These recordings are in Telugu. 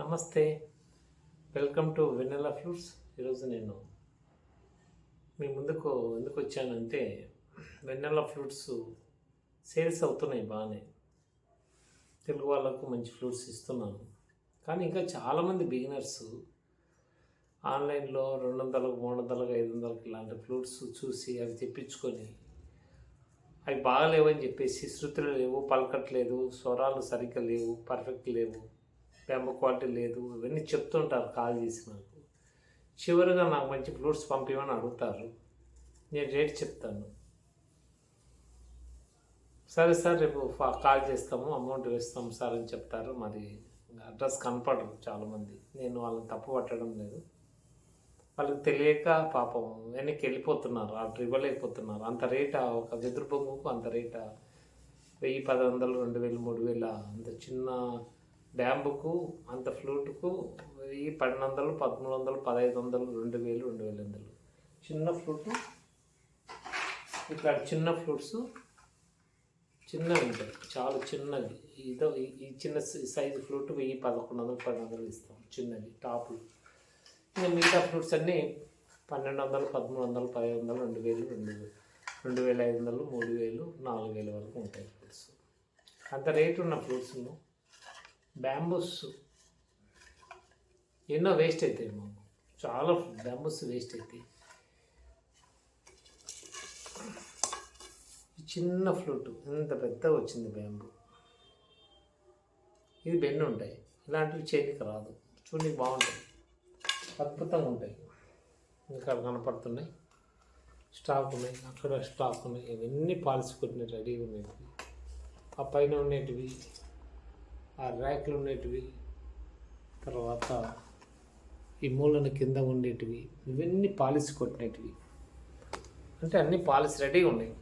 నమస్తే. Welcome to Vennela flutes. ఈరోజు నేను మీ ముందుకు ఎందుకు వచ్చానంటే వెన్నెలా ఫ్రూట్స్ సేల్స్ అవుతున్నాయి బాగానే. తెలుగు వాళ్ళకు మంచి ఫ్రూట్స్ ఇస్తున్నాను. కానీ ఇంకా చాలామంది బిగినర్స్ ఆన్లైన్లో రెండు వందలకు మూడు వందలకు ఐదు వందలకు ఇలాంటి ఫ్రూట్స్ చూసి అవి తెప్పించుకొని అవి బాగలేవని చెప్పేసి శృతులు లేవు పలకట్లేదు స్వరాలు సరిగ్గా లేవు పర్ఫెక్ట్ లేవు. బ్యాంబో క్వాలిటీ లేదు ఇవన్నీ చెప్తుంటారు కాల్ చేసి నాకు చివరిగా నాకు మంచి ఫ్రూట్స్ పంపించమని అడుగుతారు. నేను రేట్ చెప్తాను. సరే సార్ రేపు కాల్ చేస్తాము అమౌంట్ వేస్తాము సార్ అని చెప్తారు. మరి అడ్రస్ కనపడరు చాలామంది. నేను వాళ్ళని తప్పు పట్టడం లేదు. వాళ్ళకి తెలియక పాపం వెనక్కి వెళ్ళిపోతున్నారు ఆర్డర్ ఇవ్వలేకపోతున్నారు అంత రేట ఒక వెదురు బొంగుకు అంత రేటా వెయ్యి పది వందలు రెండు వేలు మూడు వేల అంత చిన్న బ్యాంబుకు అంత ఫ్లూట్కు వెయ్యి పన్నెండు వందలు పదమూడు వందలు పదహైదు వందలు రెండు వేలు రెండు వేల వందలు చిన్న ఫ్లూట్ ఇట్లా చిన్న ఫ్లూట్స్ చిన్నవి ఉంటాయి. చాలా చిన్నవి. ఇదో ఈ- ఈ చిన్న సైజు ఫ్లూట్ వెయ్యి పదకొండు వందలు పన్నెండు వందలు ఇస్తాం. చిన్నది టాపులు. ఇంకా మిగతా ఫ్రూట్స్ అన్నీ పన్నెండు వందలు పదమూడు వందలు పదిహేను వందలు రెండు వేలు రెండు వేలు రెండు వేల ఐదు వందలు మూడు వేలు నాలుగు వేల వరకు ఉంటాయి ఫ్రూట్స్ అంత రేటు ఉన్న ఫ్రూట్స్ను బ్యాంబూస్ ఎన్నో వేస్ట్ అవుతాయి మాకు. చాలా బ్యాంబూస్ వేస్ట్ అవుతాయి చిన్న ఫ్లూట్ ఇంత పెద్దగా వచ్చింది బ్యాంబూ ఇది బెన్ను ఉంటాయి. ఇలాంటివి చేయడానికి రాదు. చూడడానికి బాగుంటాయి. అద్భుతంగా ఉంటాయి. ఇంకా కనపడుతున్నాయి. స్టాక్ ఉన్నాయి. అక్కడ స్టాక్ ఉన్నాయి. ఇవన్నీ పాలసీ కొట్టిన రెడీగా ఉన్నాయి. ఆ పైన ఉండేటివి ఆ ర్యాక్లు ఉండేటివి తర్వాత ఈ మూలన కింద ఉండేటివి ఇవన్నీ పాలిష్ కొట్టినటివి. అంటే అన్ని పాలిష్ రెడీగా ఉన్నాయి.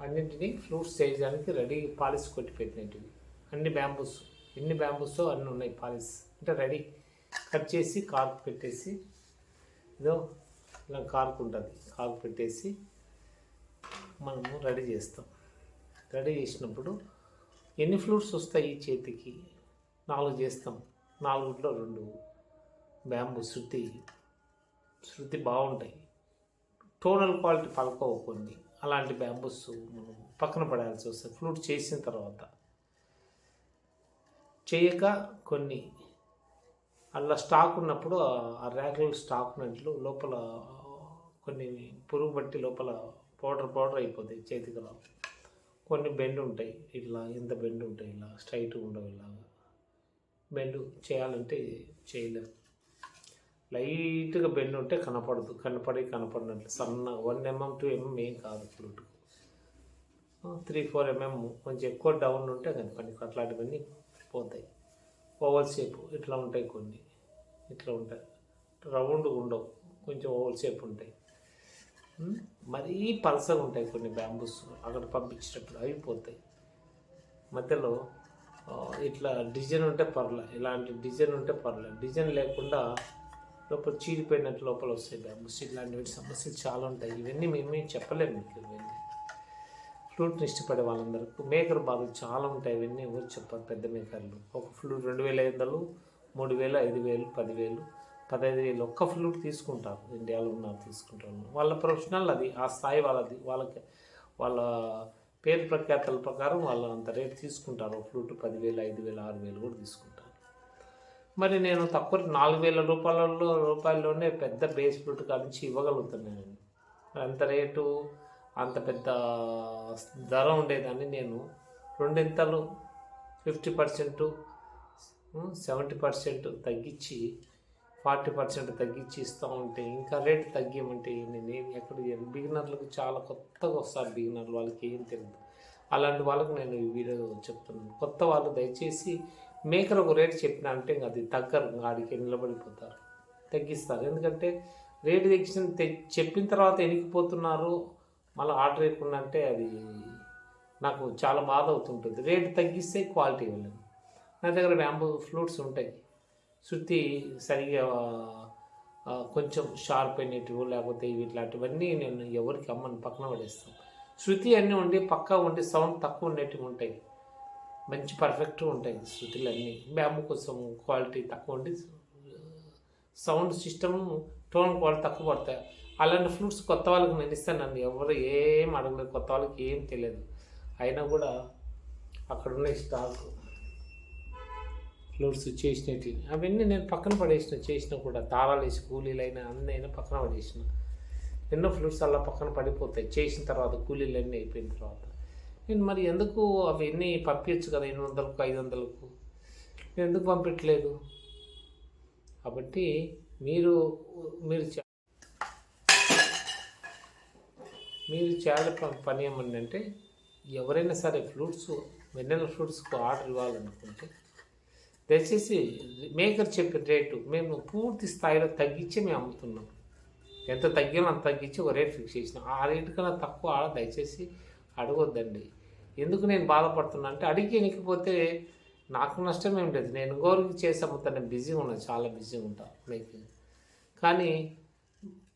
అన్నింటినీ ఫ్రూట్స్ చేయడానికి రెడీ పాలిష్ కొట్టి పెట్టినటివి. అన్ని బ్యాంబూస్ ఎన్ని బ్యాంబూస్తో అన్నీ ఉన్నాయి పాలిష్. అంటే రెడీ. కట్ చేసి కార్కు పెట్టేసి ఏదో ఇలా కార్కు ఉంటుంది. కార్కు పెట్టేసి మనము రెడీ చేస్తాం. రెడీ చేసినప్పుడు ఎన్ని ఫ్లూట్స్ వస్తాయి చేతికి? నాలుగు చేస్తాం. నాలుగులో రెండు. బ్యాంబు శృతి. శృతి బాగుంటాయి. టోనల్ క్వాలిటీ పలకవు కొన్ని. అలాంటి బ్యాంబూస్ మనం పక్కన పడాల్సి వస్తుంది. ఫ్లూట్ చేసిన తర్వాత. చేయక కొన్ని. అలా స్టాక్ ఉన్నప్పుడు ఆ- ర్యాకులు స్టాక్ ఉన్నట్లు లోపల కొన్ని పురుగు బట్టి లోపల పౌడర్ పౌడర్ అయిపోతాయి చేతికి రావు. కొన్ని బెండ్ ఉంటాయి. ఇట్లా ఇంత బెండ్ ఉంటాయి. ఇలా స్ట్రైట్ ఉండవు. ఇలాగా బెండ్ చేయాలంటే చేయలేము లైట్గా బెండ్ ఉంటే కనపడదు. కనపడి కనపడినట్లు సన్న వన్ ఎంఎం టూ ఎంఎం ఏం కాదు ఫ్లూట్. త్రీ ఫోర్ ఎంఎం కొంచెం ఎక్కువ డౌన్ ఉంటే కనపడి అట్లాంటివన్నీ పోతాయి. ఓవల్ షేప్ ఇట్లా ఉంటాయి కొన్ని. ఇట్లా ఉంటాయి. రౌండ్ ఉండవు. కొంచెం ఓవల్ షేప్ ఉంటాయి. మరీ పలసగా ఉంటాయి కొన్ని బ్యాంబూస్. అక్కడ పంపించేటప్పుడు అవి పోతాయి. మధ్యలో ఇట్లా డిజైన్ ఉంటే పర్లే ఇలాంటి డిజైన్ ఉంటే పర్లే. డిజైన్ లేకుండా లోపల చీడిపోయినట్టు లోపల వస్తాయి బ్యాంబూస్. ఇలాంటివి సమస్యలు చాలా ఉంటాయి. ఇవన్నీ మేమే చెప్పలేము మీకు ఇవన్నీ. ఫ్లూట్ని ఇష్టపడే వాళ్ళందరికీ మేకర్ బాధలు చాలా ఉంటాయి. ఇవన్నీ ఎవరు చెప్పారు పెద్ద మేకర్లు. ఒక ఫ్లూట్ రెండు వేల ఐదు వందలు మూడు వేలు ఐదు వేలు పదివేలు పదహైదు వేలు ఒక్క ఫ్లూట్ తీసుకుంటారు. ఇండియాలో ఉన్న తీసుకుంటారు. వాళ్ళ ప్రొఫెషనల్ అది ఆ స్థాయి వాళ్ళది. వాళ్ళకి వాళ్ళ పేరు ప్రఖ్యాతల ప్రకారం వాళ్ళు అంత రేట్ తీసుకుంటారు. ఫ్లూట్ పదివేలు ఐదు వేలు ఆరు వేలు కూడా తీసుకుంటారు. మరి నేను తక్కువ నాలుగు వేల రూపాయలలో రూపాయల్లోనే పెద్ద బేస్ ఫ్లూట్ నుంచి ఇవ్వగలుగుతున్నాను అంత రేటు అంత పెద్ద ధర ఉండేదాన్ని నేను రెండింతలు ఫిఫ్టీ పర్సెంట్ సెవెంటీ పర్సెంట్ తగ్గించి ఫార్టీ పర్సెంట్ తగ్గించి ఇస్తూ ఉంటే ఇంకా రేటు తగ్గిమంటే నేను ఎక్కడ బిగినర్లకు చాలా కొత్తగా వస్తారు బిగినర్లు వాళ్ళకి ఏం తెలియదు. అలాంటి వాళ్ళకు నేను ఈ వీడియో చెప్తున్నాను. కొత్త వాళ్ళు దయచేసి మేకర్ ఒక రేటు చెప్పిన అంటే ఇంకా అది తగ్గరు ఇంకా ఆడికి నిలబడిపోతారు. తగ్గిస్తారు. ఎందుకంటే రేటు తగ్గించిన చెప్పిన తర్వాత ఎనికిపోతున్నారు మళ్ళీ ఆర్డర్ ఇవ్వకుండా అంటే అది నాకు చాలా బాధ అవుతుంటుంది. రేటు తగ్గిస్తే క్వాలిటీ ఇవ్వలేము నా దగ్గర బ్యాంబూ ఫ్లూట్స్ ఉంటాయి. శృతి సరిగా కొంచెం షార్ప్ అయినటివి లేకపోతే ఇవి ఇట్లాంటివన్నీ నేను ఎవరికి అమ్మని పక్కన పడేస్తాను. శృతి అన్నీ ఉండి పక్కా ఉండి సౌండ్ తక్కువ ఉండేటివి ఉంటాయి. మంచి పర్ఫెక్ట్గా ఉంటాయి శృతులు అన్నీ కోసం క్వాలిటీ తక్కువ ఉండి సౌండ్ సిస్టమ్ టోన్ క్వాలిటీ తక్కువ పడతాయి. అలాంటి ఫ్లూట్స్ కొత్త వాళ్ళకి నేను నన్ను ఎవరు ఏం అడగలేదు కొత్త వాళ్ళకి ఏం తెలియదు. అయినా కూడా అక్కడ ఉన్న స్టాక్ లోడ్స్ చేసినట్లు అవన్నీ నేను పక్కన పడేసిన చేసిన కూడా దారాలు వేసి కూలీలు అయినా అన్నీ అయినా పక్కన పడేసిన. ఎన్నో ఫ్లూట్స్ అలా పక్కన పడిపోతాయి. చేసిన తర్వాత కూలీలు అన్నీ అయిపోయిన తర్వాత. నేను మరి ఎందుకు అవన్నీ పంపించచ్చు కదా? ఎనిమిది వందలకు ఐదు వందలకు? నేను ఎందుకు పంపించలేదు కాబట్టి మీరు మీరు చే- మీరు చేయాలి పని ఏమని అంటే ఎవరైనా సరే ఫ్రూట్స్ వెన్నెల ఫ్రూట్స్కు ఆర్డర్ ఇవ్వాలనుకుంటే దయచేసి మేకర్ చెప్పిన రేటు మేము పూర్తి స్థాయిలో తగ్గించి మేము అమ్ముతున్నాం. ఎంత తగ్గినా అంత తగ్గించి ఒక రేట్ ఫిక్స్ చేసినాం. ఆ రేటు కన్నా తక్కువ దయచేసి అడగొద్దండి. ఎందుకు నేను బాధపడుతున్నా అంటే అడిగి ఎనికిపోతే నాకు నష్టం ఏం లేదు. నేను గోరికి చేసి అమ్ముతాను నేను బిజీగా ఉన్నాను చాలా బిజీగా ఉంటాను మీకు కానీ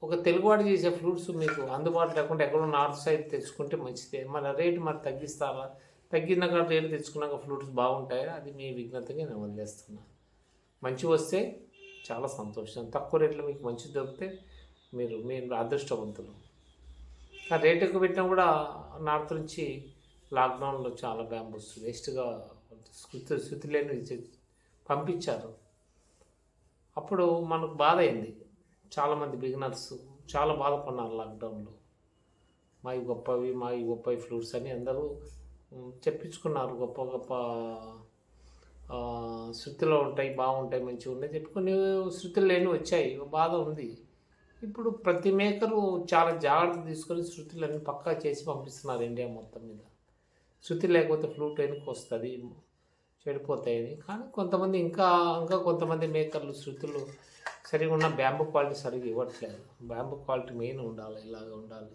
ఒక తెలుగువాడు చేసే ఫ్రూట్స్ మీకు అందుబాటులో లేకుండా ఎక్కడో నార్త్ సైడ్ తెచ్చుకుంటే మంచిదే. మన రేటు మరి తగ్గిస్తారా? తగ్గినాక రేటు తెచ్చుకున్నాక ఫ్రూట్స్ బాగుంటాయా? అది మీ విజ్ఞతగా నేను వదిలేస్తున్నాను మంచి వస్తే చాలా సంతోషం. తక్కువ రేట్లో మీకు మంచి దొరికితే మీరు మీరు అదృష్టవంతులు. ఆ రేట్ ఎక్కువ పెట్టినా కూడా నార్త్ నుంచి లాక్డౌన్లో చాలా బ్యాంబూస్ వేస్ట్గా శృతి శృతి లేని పంపించారు. అప్పుడు మనకు బాధ అయింది. చాలామంది బిగినర్స్ చాలా బాధపడినారు లాక్డౌన్లో. మావి గొప్పవి మావి గొప్పవి ఫ్రూట్స్ అని అందరూ చెప్పించుకున్నారు గొప్ప గొప్ప శృతిలో ఉంటాయి బాగుంటాయి మంచిగా ఉన్నాయి చెప్పి కొన్ని శృతులు లేని వచ్చాయి బాధ ఉంది. ఇప్పుడు ప్రతి మేకరు చాలా జాగ్రత్త తీసుకొని శృతులన్నీ పక్కా చేసి పంపిస్తున్నారు ఇండియా మొత్తం మీద. శృతి లేకపోతే ఫ్లూట్ వెనక్కి వస్తుంది? చెడిపోతాయని కానీ కొంతమంది ఇంకా ఇంకా కొంతమంది మేకర్లు శృతులు సరిగా ఉన్న బ్యాంబు క్వాలిటీ సరిగా ఇవ్వట్లేదు. బ్యాంబు క్వాలిటీ మెయిన్ ఉండాలి ఇలాగ ఉండాలి.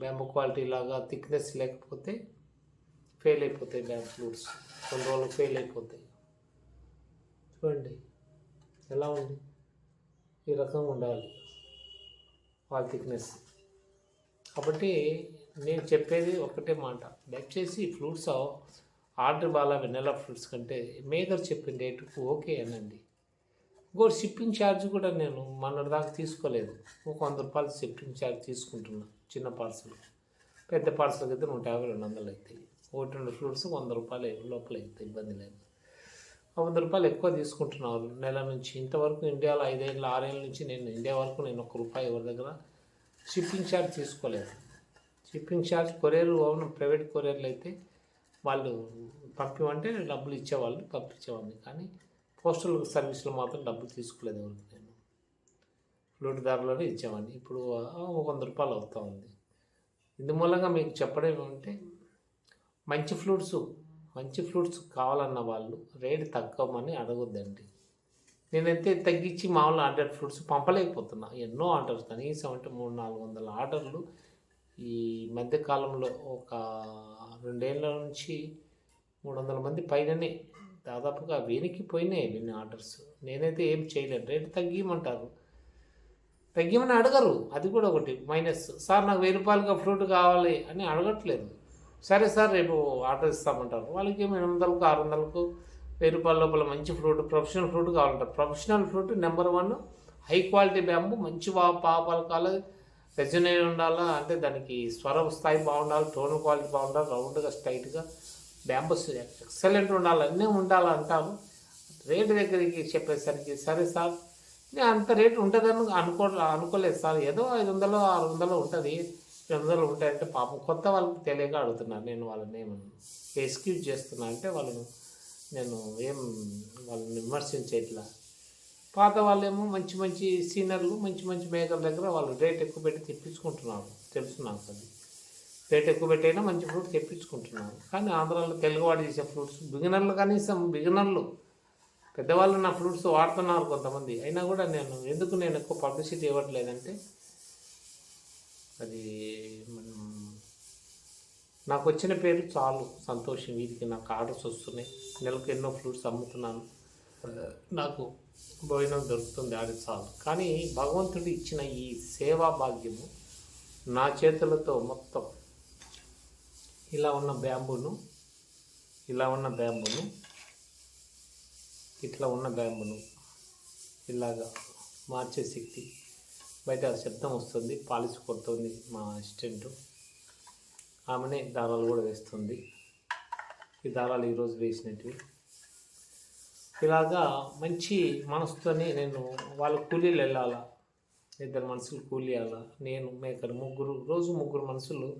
బ్యాంబు క్వాలిటీ లాగా థిక్నెస్ లేకపోతే ఫెయిల్ అయిపోతాయి బ్యాంబు ఫ్లూట్స్ కొన్ని రోజులు ఫెయిల్ అయిపోతాయి. చూడండి ఎలా ఉంది? ఈ రకంగా ఉండాలి వాళ్ళ థిక్నెస్ కాబట్టి నేను చెప్పేది ఒకటే మాట. దయచేసి ఫ్రూట్స్ ఆర్డర్ బాగా వెనెలా ఫ్రూట్స్ కంటే మేకర్ చెప్పిన రేటుకు ఓకే అనండి. ఇంకోటి షిప్పింగ్ ఛార్జ్ కూడా నేను మొన్నటి దాకా తీసుకోలేదు. ఒక వంద రూపాయలు షిప్పింగ్ ఛార్జ్ తీసుకుంటున్నాను చిన్న పార్సల్ పెద్ద పార్సల్ అయితే నూట యాభై రెండు వందలు అవుతాయి ఒకటి రెండు ఫ్రూట్స్ వంద రూపాయలు లోపల అవుతాయి ఇబ్బంది లేదు. వంద రూపాయలు ఎక్కువ తీసుకుంటున్నారు. నెల నుంచి ఇంతవరకు ఇండియాలో ఐదేళ్ళు ఆరేళ్ళ నుంచి నేను ఇండియా వరకు నేను ఒక రూపాయి ఎవరి దగ్గర షిప్పింగ్ ఛార్జ్ తీసుకోలేదు. షిప్పింగ్ ఛార్జ్ కొరియర్ అవును ప్రైవేట్ కొరియర్లు అయితే వాళ్ళు పంపిమంటే డబ్బులు ఇచ్చేవాళ్ళు పంపించేవాడిని. కానీ పోస్టల్ సర్వీస్లో మాత్రం డబ్బులు తీసుకోలేదు ఎవరికి నేను ధరలోనే ఇచ్చేవాడిని ఇప్పుడు ఒక వంద రూపాయలు అవుతా ఉంది. ఇందు మూలంగా మీకు చెప్పడం ఏమంటే మంచి ఫ్రూట్స్ మంచి ఫ్రూట్స్ కావాలన్న వాళ్ళు రేటు తగ్గమని అడగొద్దండి. నేనైతే తగ్గించి మామూలు ఆర్డర్ ఫ్రూట్స్ పంపలేకపోతున్నా. ఎన్నో ఆర్డర్స్ కనీసం అంటే మూడు నాలుగు వందల ఆర్డర్లు ఈ మధ్యకాలంలో ఒక రెండేళ్ళ నుంచి మూడు వందల మంది పైననే దాదాపుగా వెనక్కి పోయినాయి ఆర్డర్స్. నేనైతే ఏం చేయలేను. రేటు తగ్గిమంటారు తగ్గిమని అడగరు. అది కూడా ఒకటి. మైనస్ సార్ నాకు వెయ్యి రూపాయలుగా ఫ్రూట్ కావాలి అని అడగట్లేదు. సరే సార్ రేపు ఆర్డర్ ఇస్తామంటారు. వాళ్ళకి ఎనిమిది వందలకు ఆరు వందలకు వెయ్యి రూపాయల లోపల మంచి ఫ్రూట్ ప్రొఫెషనల్ ఫ్రూట్ కావాలంటారు. Professional flute number one high quality bamboo మంచి పాపాలు కావాలి రెజ్యూనే ఉండాలా అంటే దానికి స్వర స్థాయి బాగుండాలి టోన్ క్వాలిటీ బాగుండాలి రౌండ్గా స్ట్రైట్గా బ్యాంబస్ ఎక్సలెంట్ ఉండాలి అన్నీ ఉండాలంటాము రేటు దగ్గరికి చెప్పేసరికి సరే సార్ నేను అంత రేటు ఉంటుందని అనుకో అనుకోలేదు సార్. ఏదో ఐదు వందలు ఆరు వందలు ఉంటుంది. రెండు వందలు ఉంటాయంటే పాపం కొత్త వాళ్ళకి తెలియక అడుగుతున్నాను నేను వాళ్ళని ఏమన్నా ఎక్స్క్యూజ్ చేస్తున్నా అంటే వాళ్ళను నేను ఏం వాళ్ళని విమర్శించేట్లా. పాత వాళ్ళేమో మంచి మంచి సీనియర్లు మంచి మంచి మేకల దగ్గర వాళ్ళు రేట్ ఎక్కువ పెట్టి తెప్పించుకుంటున్నారు. తెలుసు నాకు అది రేట్ ఎక్కువ పెట్టైనా మంచి ఫ్రూట్ తెప్పించుకుంటున్నారు. కానీ ఆంధ్రాలో తెలుగువాడు చేసే ఫ్రూట్స్ బిగినర్లు కనీసం బిగినర్లు పెద్దవాళ్ళు నా ఫ్రూట్స్ వాడుతున్నారు కొంతమంది. అయినా కూడా నేను ఎందుకు నేను ఎక్కువ పబ్లిసిటీ ఇవ్వట్లేదంటే అది మనం నాకు వచ్చిన పేరు చాలు సంతోషం. వీరికి నాకు ఆర్డర్స్ వస్తున్నాయి. నెలకు ఎన్నో ఫ్రూట్స్ అమ్ముతున్నాను. నాకు భోజనం దొరుకుతుంది అది చాలు. కానీ భగవంతుడు ఇచ్చిన ఈ సేవా భాగ్యము నా చేతులతో మొత్తం. ఇలా ఉన్న బ్యాంబును ఇలా ఉన్న బ్యాంబును ఇట్లా ఉన్న గాయమును ఇలాగా మార్చే శక్తి. బయట శబ్దం వస్తుంది పాలిష్ కొడుతుంది మా అసిస్టెంట్. ఆమెనే దారాలు కూడా వేస్తుంది. ఈ దారాలు ఈరోజు వేసినట్టు ఇలాగా మంచి మనసుతోనే నేను వాళ్ళ కూలీలు వెళ్ళాలా ఇద్దరు మనుషులు కూలీ వెళ్ళాలా నేను మేకర్ ముగ్గురు రోజు ముగ్గురు మనుషులు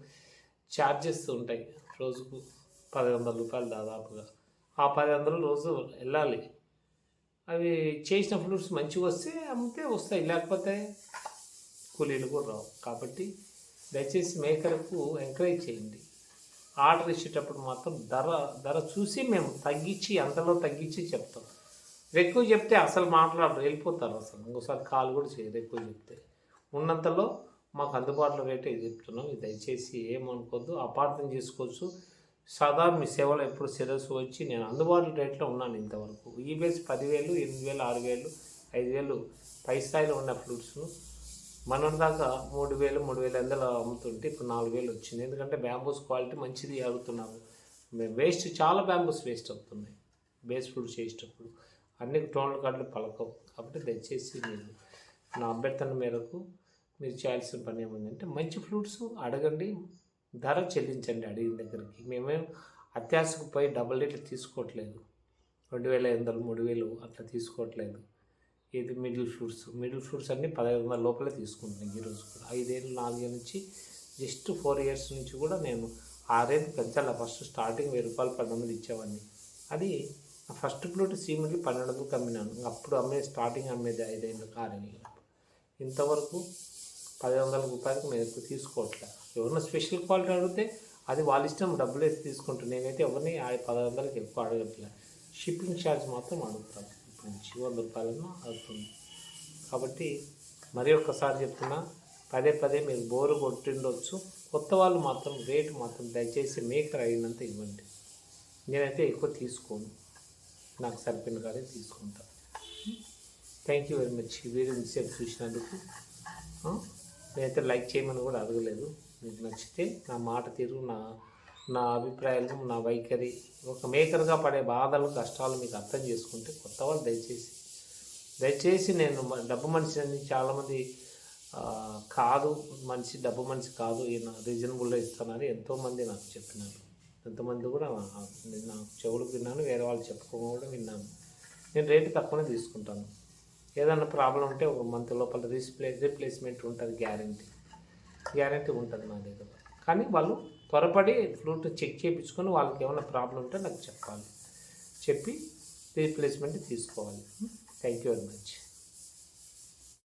ఛార్జెస్ ఉంటాయి. రోజుకు పది వందల రూపాయలు దాదాపుగా. ఆ పది వందలు రోజు వెళ్ళాలి. అవి చేసిన ఫ్రూట్స్ మంచిగా వస్తే అమ్మితే వస్తాయి. లేకపోతే కూలీలు కూడా రావు. కాబట్టి దయచేసి మేకర్కు ఎంకరేజ్ చేయండి. ఆర్డర్ ఇచ్చేటప్పుడు మాత్రం ధర ధర చూసి మేము తగ్గించి అంతలో తగ్గించి చెప్తాం. ఎక్కువ చెప్తే అసలు మాట్లాడరు వెళ్ళిపోతారు అసలు. ఇంకోసారి కాల్ కూడా చేయరు ఎక్కువ చెప్తే. ఉన్నంతలో మాకు అందుబాటులో రేటే చెప్తున్నాం. దయచేసి ఏమనుకోవద్దు అపార్థం చేసుకోవచ్చు. సదా మీ సేవలో ఎప్పుడు శిరస్సు వచ్చి నేను అందుబాటులో రేట్లో ఉన్నాను ఇంతవరకు. ఈ బేస్ పదివేలు ఎనిమిది వేలు ఆరు వేలు ఐదు వేలు పై స్థాయిలో ఉన్న ఫ్రూట్స్ మనం దాకా మూడు వేలు మూడు వేలు వందలు అమ్ముతుంటే ఇప్పుడు నాలుగు వేలు వచ్చింది. ఎందుకంటే బ్యాంబూస్ క్వాలిటీ మంచిది అడుగుతున్నారు. వేస్ట్ చాలా బ్యాంబూస్ వేస్ట్ అవుతున్నాయి. బేస్ ఫ్రూట్స్ చేసేటప్పుడు అన్ని టోన్ల కార్డులు పలకవు. కాబట్టి దయచేసి మీరు నా అభ్యర్థన మేరకు మీరు చేయాల్సిన పని ఏముందంటే మంచి ఫ్రూట్స్ అడగండి. ధర చెల్లించండి అడిగిన దగ్గరికి. మేమేం అత్యాశకు పోయి డబల్ రేట్లు తీసుకోవట్లేదు. రెండు వేల ఐదు వందలు మూడు వేలు అట్లా తీసుకోవట్లేదు. ఇది మిడిల్ ఫ్రూట్స్. మిడిల్ ఫ్రూట్స్ అన్నీ పదహైదు వందల లోపలే తీసుకుంటున్నాను ఈరోజు కూడా. ఐదేళ్ళు నాలుగేళ్ళ నుంచి జస్ట్ ఫోర్ ఇయర్స్ నుంచి కూడా నేను ఆరేళ్ళు పెంచాలి? ఫస్ట్ స్టార్టింగ్ వెయ్యి రూపాయలు పన్నెండు వందలు ఇచ్చేవాడిని. అది ఫస్ట్ ఫ్లూట్ సీమెంట్కి పన్నెండు వందలకు అమ్మినాను. అప్పుడు అమ్మే స్టార్టింగ్ అమ్మేది ఐదేళ్ళు ఆరేళ్ళు ఇంతవరకు పది వందల రూపాయలకు మేము ఎక్కువ తీసుకోవట్లే. ఎవరైనా స్పెషల్ క్వాలిటీ అడిగితే అది వాళ్ళ ఇష్టం డబ్బులు వేసి తీసుకుంటాను నేనైతే ఎవరిని ఆ పది వందలకి ఎక్కువ అడగట్లే. షిప్పింగ్ ఛార్జ్ మాత్రం అడుగుతాను ఇప్పుడు నుంచి వంద రూపాయలను అవుతుంది కాబట్టి మరి ఒక్కసారి చెప్తున్నా పదే పదే మీరు బోరు కొట్టిండొచ్చు. కొత్త వాళ్ళు మాత్రం రేటు మాత్రం దయచేసి మేకర్ అయినంత ఇవ్వండి. నేనైతే ఎక్కువ తీసుకోను. నాకు సరిపోయిన కాడే తీసుకుంటాను థ్యాంక్ యూ వెరీ మచ్ ఈ వీడియో చూసినందుకు నేనైతే లైక్ చేయమని కూడా అడగలేదు. మీకు నచ్చితే నా మాట తీరు నా నా అభిప్రాయాలు నా వైఖరి ఒక మేకర్గా పడే బాధలు కష్టాలు మీకు అర్థం చేసుకుంటే కొత్త వాళ్ళు దయచేసి దయచేసి నేను డబ్బు మనిషి అని చాలామంది కాదు మనిషి డబ్బు మనిషి కాదు ఈయన రీజనబుల్లో ఇస్తానని ఎంతోమంది నాకు చెప్పినారు. ఎంతమంది కూడా నేను నాకు చెవులు విన్నాను వేరే వాళ్ళు చెప్పుకోవడం విన్నాను. నేను రేటు తక్కువనే తీసుకుంటాను. ఏదైనా ప్రాబ్లం ఉంటే ఒక మంత్ లోపల రీప్లే రీప్లేస్మెంట్ ఉంటుంది గ్యారంటీ. గ్యారంటీ ఉంటుంది నా దగ్గర. కానీ వాళ్ళు త్వరపడి ఫ్లూట్ చెక్ చేయించుకొని వాళ్ళకి ఏమైనా ప్రాబ్లం ఉంటే నాకు చెప్పాలి. చెప్పి రీప్లేస్మెంట్ తీసుకోవాలి. Thank you very much.